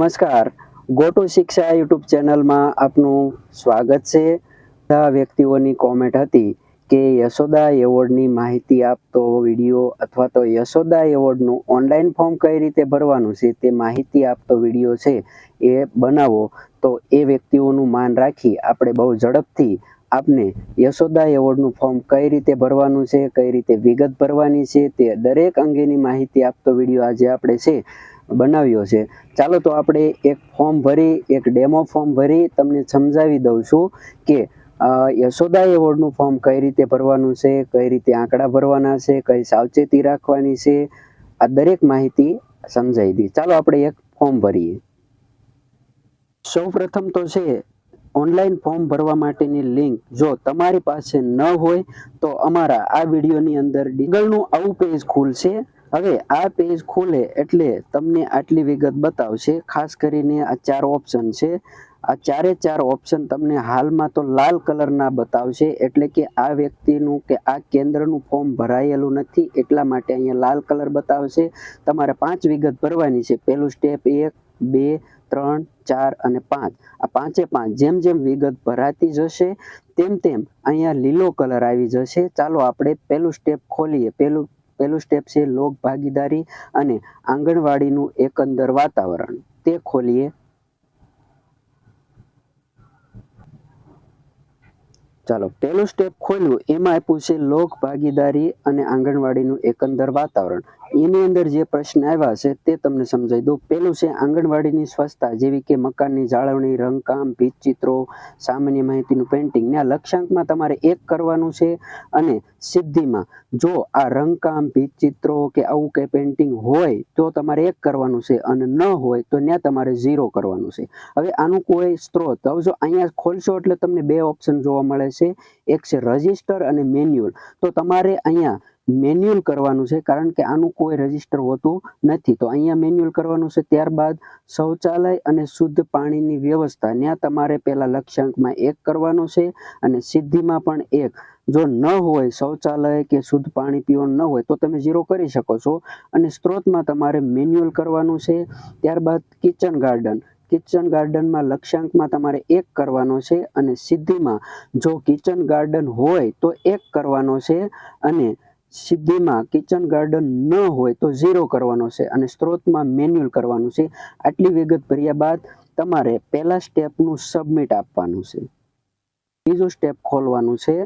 નમસ્કાર. ગોટુ શિક્ષા યુટ્યુબ ચેનલમાં આપનું સ્વાગત છે. આ વ્યક્તિઓની કોમેન્ટ હતી કે યશોદા એવોર્ડની માહિતી આપતો વીડિયો અથવા તો યશોદા એવોર્ડનું ઓનલાઈન ફોર્મ કઈ રીતે ભરવાનું છે તે માહિતી આપતો વીડિયો છે એ બનાવો. તો એ વ્યક્તિઓનું માન રાખી આપણે બહુ ઝડપથી આપને યશોદા એવોર્ડનું ફોર્મ કઈ રીતે ભરવાનું છે, કઈ રીતે વિગત ભરવાની છે તે દરેક અંગેની માહિતી આપતો વીડિયો આજે આપણે છે. બનાવ્યો છે. ચાલો તો આપણે એક ફોર્મ ભરી, એક ડેમો ફોર્મ ભરી તમને સમજાવી દઉં છું કે યશોદા એવોર્ડનું ફોર્મ કઈ રીતે ભરવાનું છે, કઈ રીતે આંકડા ભરવાના છે, કઈ સાવચેતી રાખવાની છે, આ દરેક માહિતી સમજાવી દી ચાલો આપણે એક ફોર્મ ભરીએ. સૌ પ્રથમ તો છે, ઓનલાઈન ફોર્મ ભરવા માટેની લિંક. જો તમારી પાસે ન હોય તો અમારા આ વિડીયોની અંદર ડીગલનું આવું પેજ ખુલશે. હવે આ પેજ ખોલે એટલે તમને આટલી વિગત બતાવશે. ખાસ કરીને આ ચાર ઓપ્શન છે. આ ચારે ચાર ઓપ્શન તમને હાલમાં તો લાલ કલરના બતાવશે. એટલે કે આ વ્યક્તિનું કે આ કેન્દ્રનું ફોર્મ ભરાયેલું નથી. એટલા માટે અહીંયા લાલ કલર બતાવશે. તમારે પાંચ વિગત ભરવાની છે. પહેલું સ્ટેપ એક, બે, ત્રણ, ચાર અને પાંચ. આ પાંચે પાંચ જેમ જેમ વિગત ભરાતી જશે, તેમ તેમ અહીંયા લીલો કલર આવી જશે. ચાલો આપણે પહેલું સ્ટેપ ખોલીએ. પહેલું પહેલું સ્ટેપ છે લોક ભાગીદારી અને આંગણવાડીનું એકંદર વાતાવરણ. તે ખોલીએ. ચાલો, પહેલું સ્ટેપ ખોલ્યું. એમાં આપ્યું છે લોક ભાગીદારી અને આંગણવાડીનું એકંદર વાતાવરણ. એની અંદર જે પ્રશ્ન આવ્યા છે તે તમને સમજાવી દઉં. પહેલું છે આંગણવાડીની સ્વચ્છતા, જેવી કે મકાનની જાળવણી, રંગકામ, ભીતચિત્રો, સામાન્ય માહિતીનું પેન્ટિંગ ને આ લક્ષ્યાંકમાં તમારે એક કરવાનું છે અને સિદ્ધિમાં જો આ રંગકામ ભીત ચિત્રો કે આવું કંઈ પેન્ટિંગ હોય તો તમારે એક કરવાનું છે અને ન હોય તો ત્યાં તમારે ઝીરો કરવાનું છે. હવે આનું કોઈ સ્ત્રોત. હવે જો અહીંયા ખોલશો એટલે તમને બે ઓપ્શન જોવા મળે છે. એક છે રજિસ્ટર અને મેન્યુઅલ તો તમારે અહીંયા મેન્યુઅલ કરવાનું છે, કારણ કે આનું કોઈ રજિસ્ટર હોતું નથી. તો અહીંયા મેન્યુઅલ કરવાનું છે, ત્યારબાદ શૌચાલય અને શુદ્ધ પાણીની વ્યવસ્થા. ત્યાં તમારે પહેલાં લક્ષ્યાંકમાં એક કરવાનો છે અને સિદ્ધિમાં પણ એક. જો ન હોય, શૌચાલય કે શુદ્ધ પાણી પીવાનું ન હોય, તો તમે ઝીરો કરી શકો છો. અને સ્ત્રોતમાં તમારે મેન્યુઅલ કરવાનું છે, ત્યારબાદ કિચન ગાર્ડન. કિચન ગાર્ડનમાં લક્ષ્યાંકમાં તમારે એક કરવાનો છે અને સિદ્ધિમાં જો કિચન ગાર્ડન હોય, તો એક કરવાનો છે અને સિદ્ધિમાં કિચન ગાર્ડન ન હોય તો ઝીરો કરવાનો છે અને સ્ત્રોતમાં મેન્યુઅલ કરવાનું છે. આટલી વિગત ભર્યા બાદ તમારે પહેલા સ્ટેપનું સબમિટ આપવાનું છે. બીજું સ્ટેપ ખોલવાનું છે.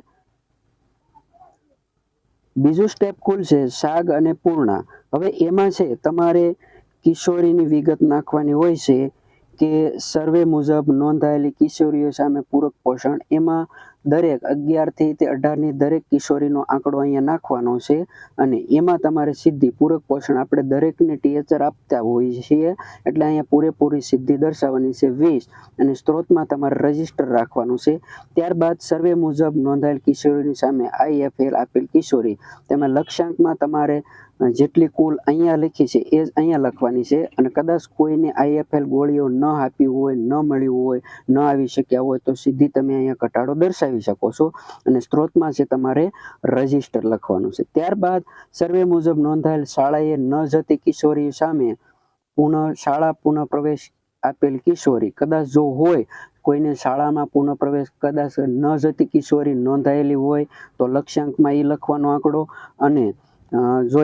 બીજું સ્ટેપ ખુલશે સાગ અને પૂર્ણા. હવે એમાં છે તમારે કિશોરીની વિગત નાખવાની હોય છે. કે સર્વે મુજબ નોંધાયેલી કિશોરીઓ સામે પૂરક પોષણ. એમાં દરેક અગિયારથી તે અઢારની દરેક કિશોરીનો આંકડો અહીંયા નાખવાનો છે અને એમાં તમારે સિદ્ધિ પૂરક પોષણ આપણે દરેકને ટીએચર આપતા હોઈએ છીએ. એટલે અહીંયા પૂરેપૂરી સિદ્ધિ દર્શાવવાની છે વીસ અને સ્ત્રોતમાં તમારે રજિસ્ટર રાખવાનું છે. ત્યારબાદ સર્વે મુજબ નોંધાયેલ કિશોરીની સામે આઈએફએલ આપેલ કિશોરી. તેમાં લક્ષ્યાંકમાં તમારે જેટલી કુલ અહીંયા લખી છે એ જ અહીંયા લખવાની છે. અને કદાચ કોઈને આઈએફએલ ગોળીઓ ન આપી હોય, ન મળ્યું હોય, ન આવી શક્યા હોય તો સીધી તમે અહીંયા ઘટાડો દર્શાવી શકો છો. અને સ્ત્રોતમાં છે તમારે રજિસ્ટર લખવાનું છે. ત્યારબાદ સર્વે મુજબ નોંધાયેલ શાળાએ ન જતી કિશોરી સામે પુનઃ શાળા પુનઃ પ્રવેશ આપેલ કિશોરી. કદાચ જો હોય, કોઈને શાળામાં પુનઃ પ્રવેશ કદાચ ન જતી કિશોરી નોંધાયેલી હોય તો લક્ષ્યાંકમાં એ લખવાનો આંકડો અને અ, જો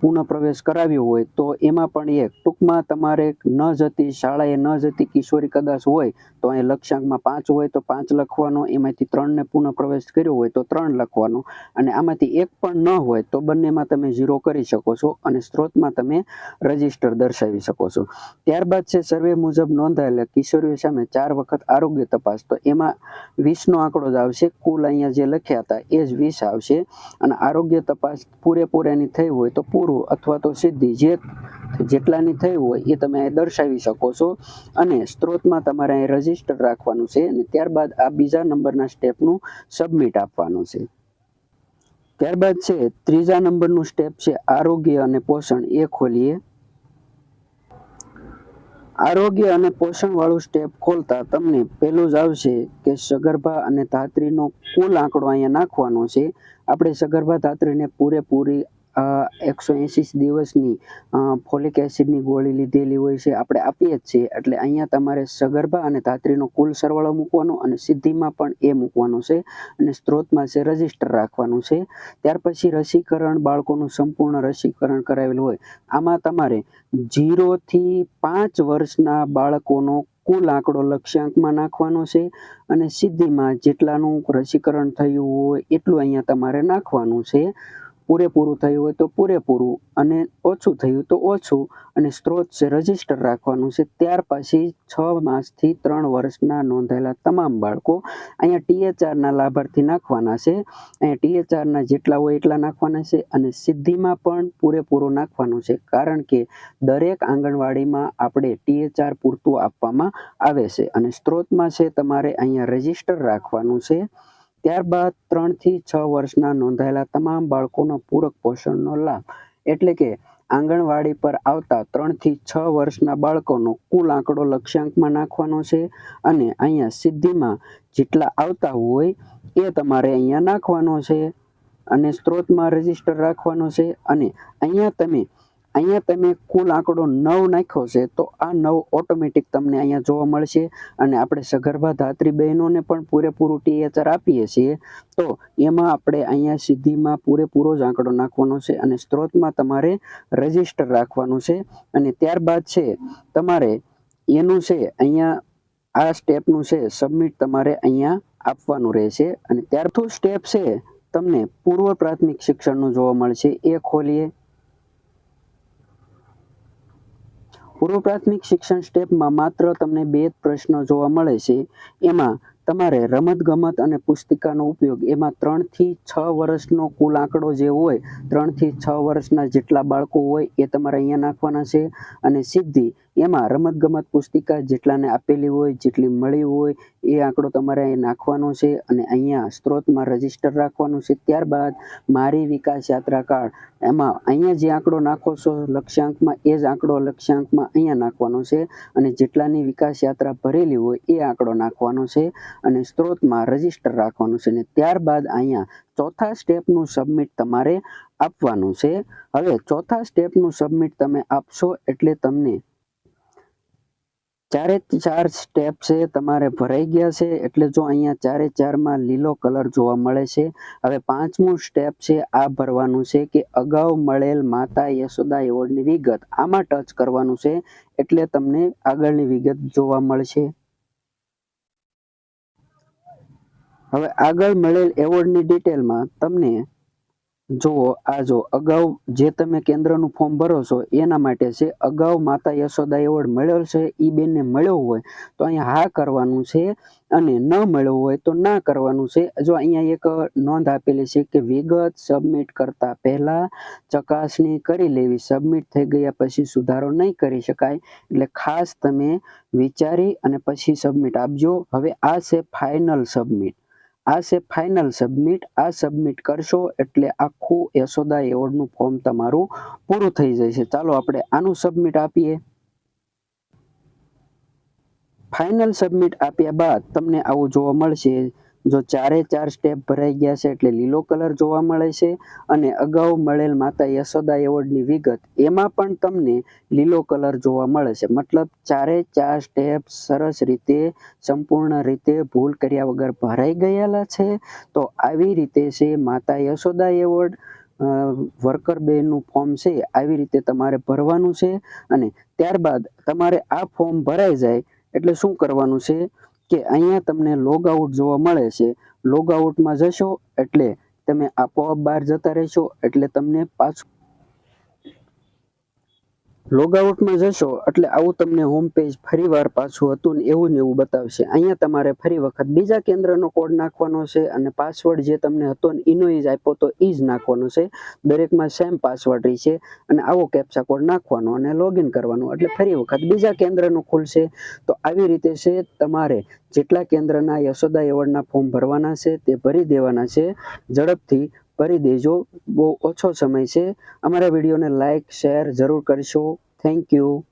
પુનઃ પ્રવેશ કરાવ્યો હોય તો એમાં પણ એક. ટૂંકમાં તમારે ન જતી શાળાએ ન જતી કિશોરી કદાચ હોય તો અહીં લક્ષ્યાંકમાં પાંચ હોય તો પાંચ લખવાનો એમાંથી ત્રણને પુનઃ પ્રવેશ કર્યો હોય તો ત્રણ લખવાનો. અને આમાંથી એક પણ ન હોય તો બંનેમાં તમે ઝીરો કરી શકો છો અને સ્ત્રોતમાં તમે રજિસ્ટર દર્શાવી શકો છો. ત્યારબાદ છે સર્વે મુજબ નોંધાયેલા કિશોરીઓ સામે ચાર વખત આરોગ્ય તપાસ. તો એમાં વીસનો આંકડો જ આવશે. કુલ અહીંયા જે લખ્યા હતા એ જ વીસ આવશે. અને આરોગ્ય તપાસ પૂરેપૂરાની થઈ હોય તો પૂરું અથવા તો સિદ્ધિ જે જેટલાની થઈ હોય એ તમે દર્શાવી શકો છો અને સ્ત્રોતમાં તમારે અહીં રજિસ્ટર રાખવાનું છે અને ત્યારબાદ આ બીજા નંબરના સ્ટેપનું સબમિટ આપવાનું છે. ત્યારબાદ છે, ત્રીજા નંબરનું સ્ટેપ છે, આરોગ્ય અને પોષણ. એ ખોલીએ. આરોગ્ય અને પોષણ વાળું સ્ટેપ ખોલતા તમને પેલું જ આવશે કે સગર્ભા અને ધાત્રીનો કુલ આંકડો અહીંયા નાખવાનો છે. આપણે સગર્ભા ધાત્રીને પૂરેપૂરી એકસો એંસી દિવસની ફોલિક એસિડની ગોળી લીધેલી હોય છે, આપણે આપીએ જ છીએ. એટલે અહીંયા તમારે સગર્ભા અને ધાત્રીનો કુલ સરવાળો મૂકવાનો અને સિદ્ધિમાં પણ એ મૂકવાનો છે અને સ્ત્રોતમાં છે રજિસ્ટર રાખવાનું છે. ત્યાર પછી રસીકરણ, બાળકોનું સંપૂર્ણ રસીકરણ કરાવેલું હોય. આમાં તમારે જીરોથી પાંચ વર્ષના બાળકોનો કુલ આંકડો લક્ષ્યાંકમાં નાખવાનો છે અને સિદ્ધિમાં જેટલાનું રસીકરણ થયું હોય એટલું અહીંયા તમારે નાખવાનું છે. પૂરેપૂરું થયું હોય તો પૂરેપૂરું અને ઓછું થયું તો ઓછું અને સ્ત્રોત છે રજિસ્ટર રાખવાનું છે ત્યાર પછી છ માસથી ત્રણ વર્ષના નોંધાયેલા તમામ બાળકો અહીંયા ટીએચઆરના લાભાર્થી નાખવાના છે. અહીંયા ટીએચઆરના જેટલા હોય એટલા નાખવાના છે અને સિદ્ધિમાં પણ પૂરેપૂરું નાખવાનું છે કારણ કે દરેક આંગણવાડીમાં આપણે ટીએચઆર પૂરતું આપવામાં આવે છે અને સ્ત્રોતમાં છે તમારે અહીંયા રજિસ્ટર રાખવાનું છે. ત્યારબાદ ત્રણથી છ વર્ષના નોંધાયેલા તમામ બાળકોનો પૂરક પોષણનો લાભ, એટલે કે આંગણવાડી પર આવતા ત્રણથી છ વર્ષના બાળકોનો કુલ આંકડો લક્ષ્યાંકમાં નાખવાનો છે અને અહીંયા સિદ્ધિમાં જેટલા આવતા હોય એ તમારે અહીંયા નાખવાનો છે અને સ્ત્રોતમાં રજિસ્ટર રાખવાનો છે અને અહીંયા તમે અહીંયા તમે કુલ આંકડો નવ નાખ્યો છે, તો આ નવ ઓટોમેટિક તમને અહીંયા જોવા મળશે. અને આપણે સગર્ભા ધાત્રી બહેનોને પણ પૂરેપૂરું ટીએચઆર આપીએ છીએ. તો એમાં આપણે અહીંયા સિદ્ધિમાં પૂરેપૂરો જ આંકડો નાખવાનો છે અને સ્ત્રોતમાં તમારે રજિસ્ટર રાખવાનું છે. અને ત્યારબાદ છે, તમારે એનું છે, અહીંયા આ સ્ટેપનું છે, સબમિટ તમારે અહીંયા આપવાનું રહેશે. અને ત્યારથું સ્ટેપ છે, તમને પૂર્વ પ્રાથમિક શિક્ષણનું જોવા મળશે. એ ખોલીએ. પૂર્વ પ્રાથમિક શિક્ષણ સ્ટેપમાં માત્ર તમને બે જ પ્રશ્નો જોવા મળે છે. એમાં તમારે રમત ગમત અને પુસ્તિકાનો ઉપયોગ, એમાં ત્રણથી છ વર્ષનો કુલ આંકડો જે હોય, ત્રણથી છ વર્ષના જેટલા બાળકો હોય એ તમારે અહીંયા નાખવાના છે. અને સિદ્ધિ એમાં રમતગમત પુસ્તિકા જેટલાને આપેલી હોય, જેટલી મળી હોય, એ આંકડો તમારે નાખવાનો છે અને અહીંયા સ્ત્રોતમાં રજિસ્ટર રાખવાનું છે. ત્યારબાદ મારી વિકાસ યાત્રા કાર્ડ એમાં અહીંયા જે આંકડો નાખો છો લક્ષ્યાંકમાં, એ જ આંકડો લક્ષ્યાંકમાં અહીંયા નાખવાનો છે અને જેટલાની વિકાસ યાત્રા ભરેલી હોય, એ આંકડો નાખવાનો છે અને સ્ત્રોતમાં રજિસ્ટર રાખવાનું છે. અને ત્યારબાદ અહીંયા ચોથા સ્ટેપનું સબમિટ તમારે આપવાનું છે. હવે ચોથા સ્ટેપનું સબમિટ તમે આપશો એટલે તમને ચારે ચાર સ્ટેપ છે, તમારે ભરાઈ ગયા છે, એટલે જો અહીંયા ચારે ચારમાં લીલો કલર જોવા મળે છે. હવે પાંચમું સ્ટેપ છે, આ ભરવાનું છે કે અગાઉ મળેલ માતા યશોદા એવોર્ડની વિગત આમાં ટચ કરવાનું છે, એટલે તમને આગળની વિગત જોવા મળશે. હવે આગળ મળેલ એવોર્ડની ડિટેલમાં તમને જુઓ, આ જો અગાઉ જે તમે કેન્દ્રનું ફોર્મ ભરો છો, એના માટે છે, અગાઉ માતા યશોદા એવોર્ડ મળ્યો છે એ બેનને મળ્યો હોય, તો અહીંયા હા કરવાનું છે અને ન મળ્યો હોય, તો ના કરવાનું છે. જો અહીંયા એક નોંધ આપેલી છે કે વિગત સબમિટ કરતા પહેલા ચકાસણી કરી લેવી. સબમિટ થઈ ગયા પછી સુધારો નહીં કરી શકાય, એટલે ખાસ તમે વિચારી અને પછી સબમિટ આપજો. હવે આ છે ફાઇનલ સબમિટ આ છે ફાઇનલ સબમિટ આ સબમિટ કરશો એટલે આખું યશોદા એવોર્ડનું ફોર્મ તમારું પૂરું થઈ જશે. ચાલો આપણે આનું સબમિટ આપીએ. ફાઇનલ સબમિટ આપ્યા બાદ તમને આવું જોવા મળશે. જો ચારે ચાર સ્ટેપ ભરાઈ ગયા છે એટલે લીલો કલર જોવા મળે છે અને અગાઉ મળેલ માતા યશોદા એવોર્ડની વિગત, એમાં પણ તમને લીલો કલર જોવા મળે છે. મતલબ ચારે ચાર સ્ટેપ સરસ રીતે, સંપૂર્ણ રીતે ભૂલ કર્યા વગર ભરાઈ ગયેલા છે. તો આવી રીતે છે માતા યશોદા એવોર્ડ વર્કર બેનનું ફોર્મ છે, આવી રીતે તમારે ભરવાનું છે અને ત્યારબાદ તમારે આ ફોર્મ ભરાઈ જાય એટલે શું કરવાનું છે? કે અહીંયા તમને લોગ આઉટ જોવા મળે છે. લોગ આઉટમાં જશો એટલે તમે આપોઆપ બહાર જતા રહેશો એટલે તમને પાછું લોગઆઉટમાં જશો એટલે આવું તમને હોમ પેજ ફરીવાર પાછું હતું ને એવું ને એવું બતાવશે. અહીંયા તમારે ફરી વખત બીજા કેન્દ્રનો કોડ નાખવાનો છે અને પાસવર્ડ જે તમને હતો ને એનો જ આપ્યો તો એ જ નાખવાનો છે. દરેકમાં સેમ પાસવર્ડ રહી અને આવો કેપ્સા કોડ નાખવાનો અને લોગિન કરવાનું. એટલે ફરી વખત બીજા કેન્દ્રનું ખુલશે તો આવી રીતે છે તમારે જેટલા કેન્દ્રના યશોદા એવોર્ડના ફોર્મ ભરવાના છે તે ભરી દેવાના છે. ઝડપથી ભરી દેજો. બહુ ઓછો સમય છે. અમારા વિડીયોને લાઇક શેર જરૂર કરશો. Thank you